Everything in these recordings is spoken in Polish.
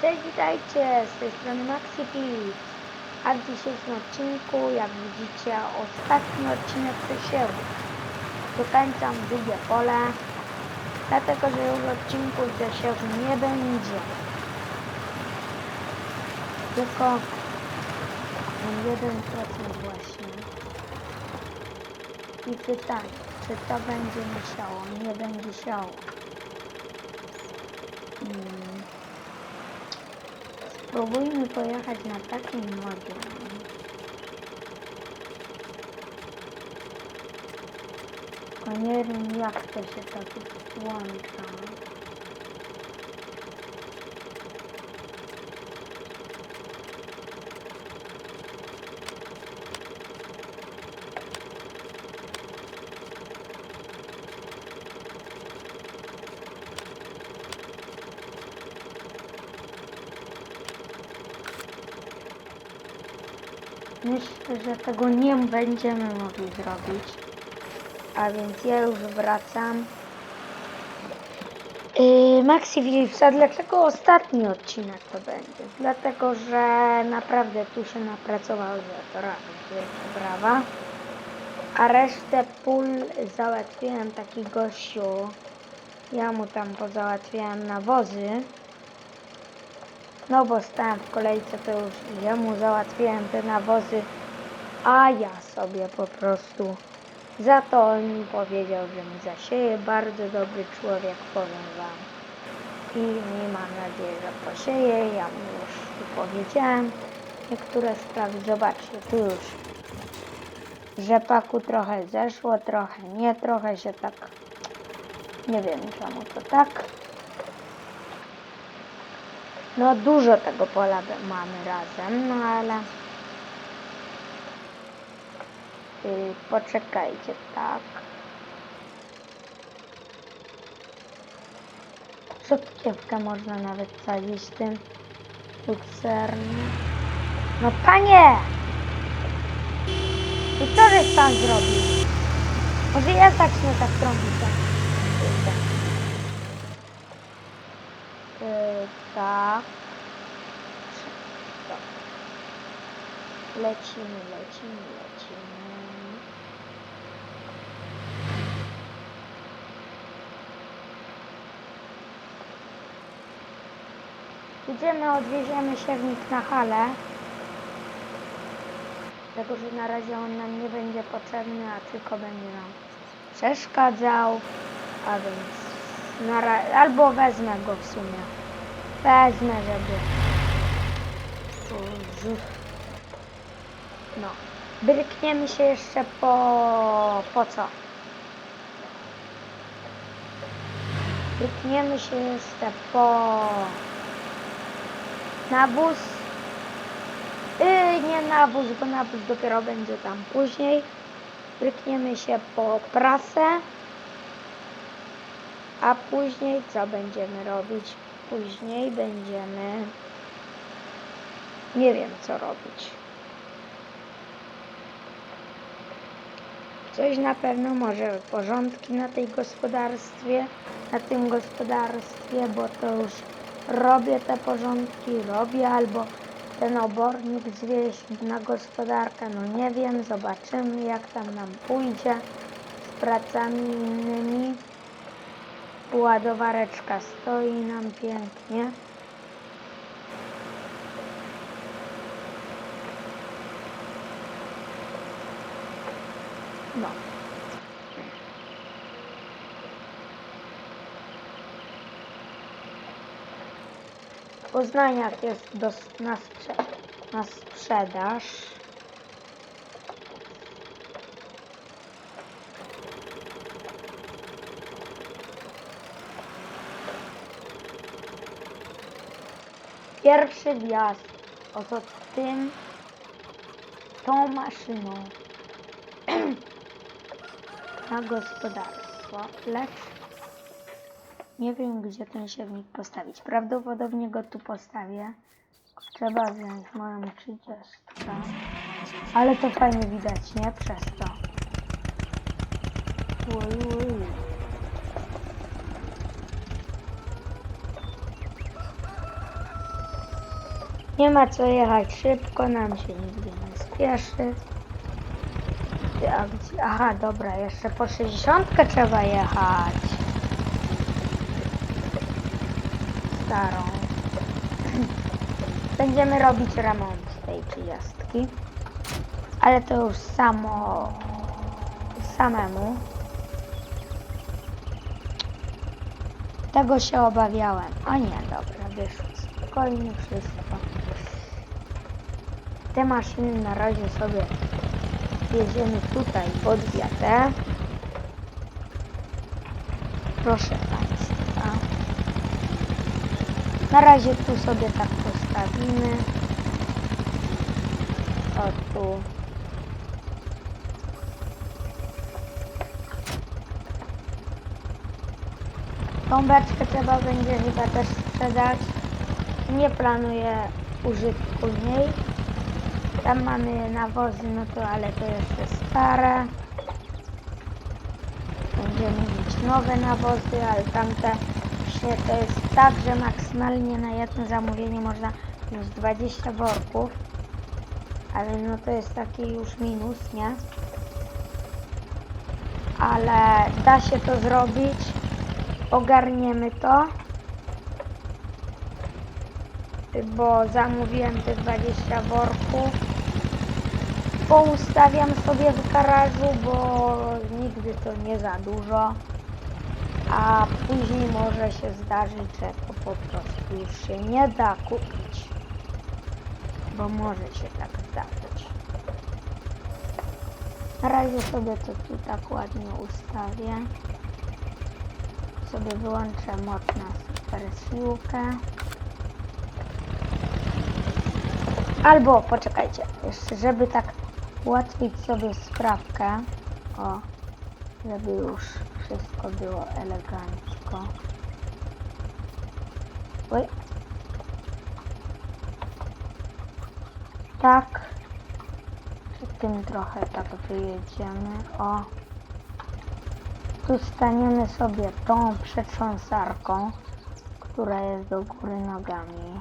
Cześć, witajcie, z tej strony MaxiFit. A w dzisiejszym odcinku, jak widzicie, ostatni odcinek przesiewu. Dokończam drugie pole, dlatego że już odcinku przesiewu nie będzie. Tylko mam 1% właśnie. I pytanie, czy to będzie musiało? Nie będzie siało. Hmm. Spróbujmy pojechać na takim modzie. Tylko nie wiem jak to się tak włącza. Myślę, że tego nie będziemy mogli zrobić. A więc ja już wracam. Yy, Maxi Philipsa, dlaczego ostatni odcinek to będzie? Dlatego, że naprawdę tu się napracował, że to raz brawa. A resztę pól załatwiłem taki gościu. Ja mu tam pozałatwiałem nawozy. No bo stałem w kolejce, to już jemu załatwiłem te nawozy, a ja sobie po prostu za to on mi powiedział, że mi zasieje. Bardzo dobry człowiek, powiem wam. I mi mam nadzieję, że posieje. Ja mu już powiedziałem niektóre sprawy. Zobaczcie, tu już rzepaku trochę zeszło, trochę nie, trochę się tak... Nie wiem czemu to tak. No dużo tego pola mamy razem, no ale yy, poczekajcie, tak. Rzodkiewkę można nawet sadzić tym lukcernem. No panie! I co żeś pan zrobił? Może ja zacznę tak trąbić tak. Kurde. Yy, tak. Lecimy, lecimy, lecimy. Idziemy, odwieziemy siewnik na halę. Dlatego, że na razie on nam nie będzie potrzebny, a tylko będzie nam przeszkadzał. A więc albo wezmę go w sumie. Wezmę, żeby. No. Brykniemy się jeszcze po. po co? Brykniemy się jeszcze po. Nawóz. Yy, nie nawóz, bo nawóz dopiero będzie tam później. Brykniemy się po prasę. A później co będziemy robić? Później będziemy. Nie wiem co robić. Coś na pewno może porządki na tej gospodarstwie, na tym gospodarstwie, bo to już robię te porządki, robię albo ten obornik zwieść na gospodarkę, no nie wiem, zobaczymy jak tam nam pójdzie z pracami innymi. Ładowareczka stoi nam pięknie. No. W Poznaniach jest do, na, sprze na sprzedaż. Pierwszy wjazd. Oto tym, tą maszyną na gospodarstwo. Lecz nie wiem, gdzie ten siewnik postawić. Prawdopodobnie go tu postawię. Trzeba wziąć moją 30. Ale to fajnie widać, nie? Przez to. Ui, ui. Nie ma co jechać szybko, nam się nigdy nie spieszy. A? Aha, dobra, jeszcze po 60 trzeba jechać. Starą. Będziemy robić remont tej 30. Ale to już samo samemu. Tego się obawiałem. O nie, dobra, wyszło. Spokojnie wszystko. Te maszyny na razie sobie jedziemy tutaj pod wiatę. Proszę Państwa. Na razie tu sobie tak postawimy. O tu. Tą beczkę trzeba będzie chyba też sprzedać. Nie planuję użytku niej. Tam mamy nawozy, no to ale to jeszcze stare. Będziemy mieć nowe nawozy, ale tamte się to jest tak, że maksymalnie na jedno zamówienie można mieć 20 worków. Ale no to jest taki już minus, nie? Ale da się to zrobić. Ogarniemy to. Bo zamówiłem te 20 worków. Poustawiam sobie w garażu, bo nigdy to nie za dużo. A później może się zdarzyć, że to po prostu już się nie da kupić. Bo może się tak zdarzyć. Na razie sobie to tu tak ładnie ustawię. Sobie wyłączę moc na super siłkę. Albo poczekajcie, jeszcze żeby tak ułatwić sobie sprawkę. O, żeby już wszystko było elegancko. Oj. Tak. Przy tym trochę tak wyjedziemy. O. Tu staniemy sobie tą przetrząsarką, która jest do góry nogami.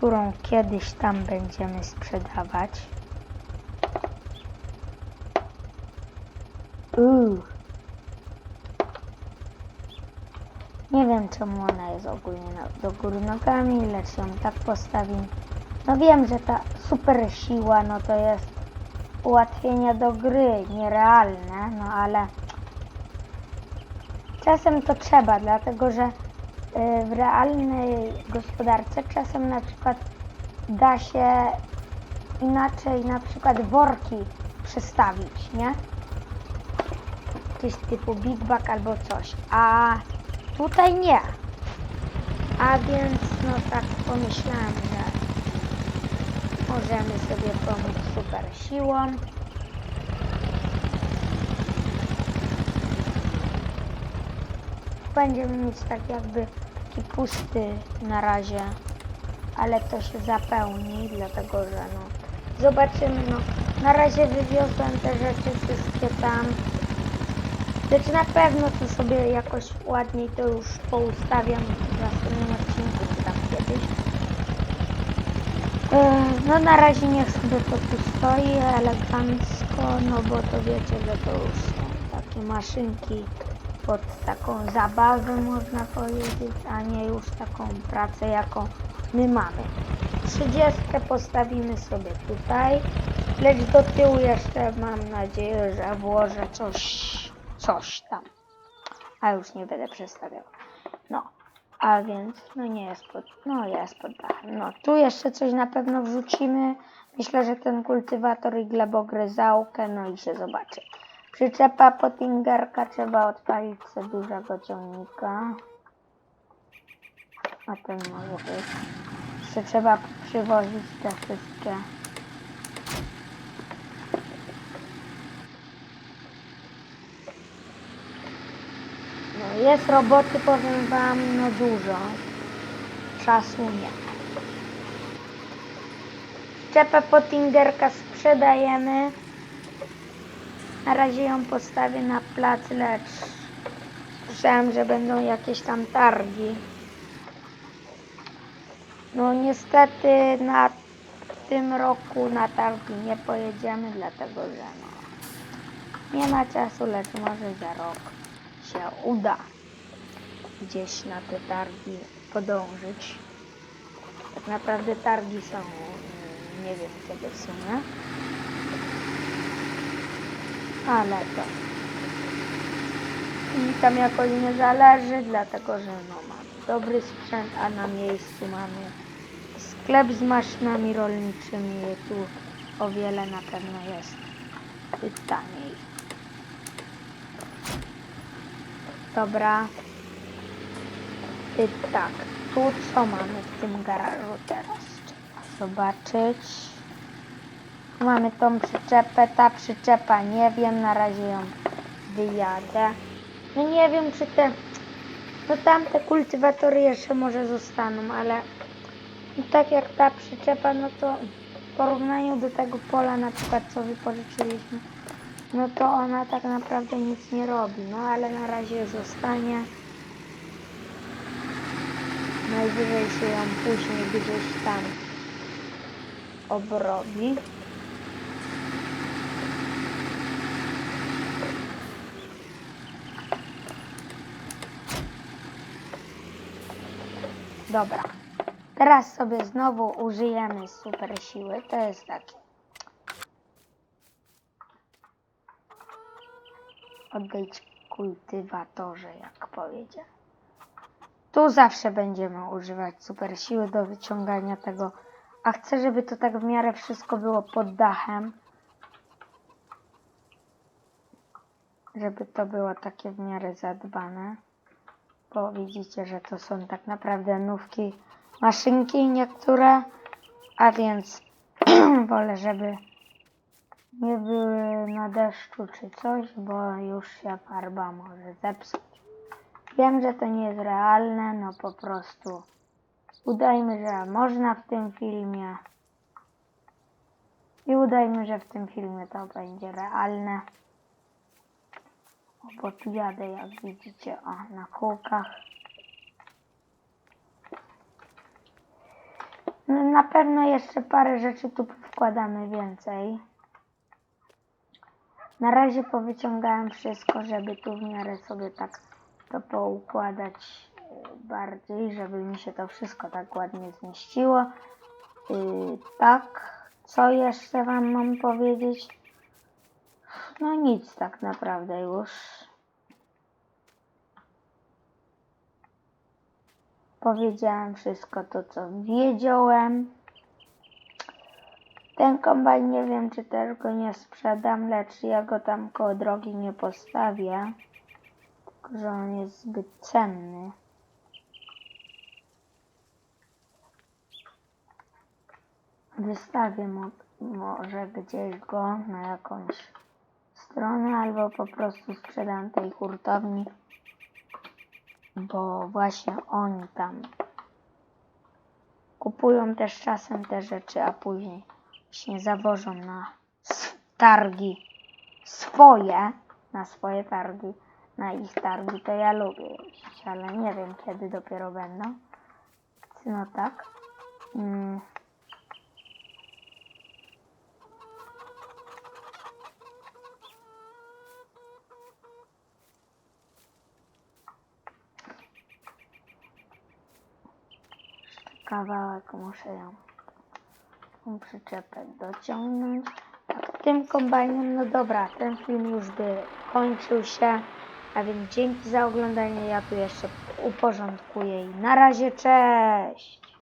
Którą kiedyś tam będziemy sprzedawać. Uuu. Nie wiem czemu ona jest ogólnie do góry nogami, lecz ją tak postawimy. No wiem, że ta super siła, no to jest ułatwienie do gry, nierealne, no ale czasem to trzeba, dlatego że w realnej gospodarce czasem na przykład da się inaczej na przykład worki przestawić, nie? Coś typu Big Bag albo coś, a tutaj nie. A więc no tak pomyślałem, że możemy sobie pomóc super siłą. Będziemy mieć tak jakby taki pusty na razie, ale to się zapełni, dlatego że no zobaczymy, no na razie wywiozłem te rzeczy wszystkie tam. Lecz na pewno to sobie jakoś ładniej to już poustawiam w następnym odcinku, tam kiedyś. E, No na razie niech sobie to tu stoi elegancko, no bo to wiecie, że to już są takie maszynki pod taką zabawę można powiedzieć, a nie już taką pracę jaką my mamy. 30 postawimy sobie tutaj, lecz do tyłu jeszcze mam nadzieję, że włożę coś, coś tam. A już nie będę przestawiał. No, a więc, no nie jest pod, no jest pod dachem. No, tu jeszcze coś na pewno wrzucimy. Myślę, że ten kultywator i glebogryzałkę, no i się zobaczy. Przyczepa Pottingerka trzeba odpalić sobie dużego ciągnika. A ten może być. Jeszcze trzeba przywozić te wszystkie. No jest roboty, powiem wam, no dużo. Czasu nie. Szczepę Pottingerka sprzedajemy. Na razie ją postawię na plac, lecz Słyszałem, że będą jakieś tam targi. No niestety na tym roku na targi nie pojedziemy, dlatego że no, nie ma czasu, lecz może za rok się uda gdzieś na te targi podążyć. Tak naprawdę targi są, mm, nie wiem kiedy w sumie, ale to i tam jakoś nie zależy, dlatego że no mamy dobry sprzęt, a na miejscu mamy sklep z maszynami rolniczymi tu o wiele na pewno jest taniej. Dobra. I tak, tu co mamy w tym garażu teraz? Trzeba zobaczyć. Mamy tą przyczepę, ta przyczepa nie wiem, na razie ją wyjadę. No nie wiem czy te, no tamte kultywatory jeszcze może zostaną, ale no tak jak ta przyczepa, no to w porównaniu do tego pola na przykład co wypożyczyliśmy, no to ona tak naprawdę nic nie robi, no ale na razie zostanie. Najwyżej się ją później gdzieś tam obrobi. Dobra. Teraz sobie znowu użyjemy super siły. To jest taki. Odejdź kultywatorze, jak powiedział. Tu zawsze będziemy używać super siły do wyciągania tego. A chcę, żeby to tak w miarę wszystko było pod dachem. Żeby to było takie w miarę zadbane bo widzicie, że to są tak naprawdę nówki maszynki niektóre, a więc wolę, żeby nie były na deszczu czy coś, bo już się farba może zepsuć. Wiem, że to nie jest realne, no po prostu udajmy, że można w tym filmie i udajmy, że w tym filmie to będzie realne. O, bo tu jadę, jak widzicie, o, na kółkach. No, na pewno jeszcze parę rzeczy tu wkładamy więcej. Na razie powyciągałem wszystko, żeby tu w miarę sobie tak to poukładać y, bardziej, żeby mi się to wszystko tak ładnie zmieściło. Yy, tak, co jeszcze wam mam powiedzieć? No nic tak naprawdę już. Powiedziałem wszystko to, co wiedziałem. Ten kombajn nie wiem, czy też go nie sprzedam, lecz ja go tam koło drogi nie postawię. Tylko, że on jest zbyt cenny. Wystawię mo może gdzieś go na jakąś stronę, albo po prostu sprzedam tej hurtowni, bo właśnie oni tam kupują też czasem te rzeczy, a później właśnie zawożą na targi swoje, na swoje targi, na ich targi, to ja lubię jeździć, ale nie wiem kiedy dopiero będą. No tak. Mm. Kawałek muszę ją przyczepę dociągnąć. Tak, tym kombajnem, no dobra, ten film już by kończył się, a więc dzięki za oglądanie, ja tu jeszcze uporządkuję i na razie, cześć!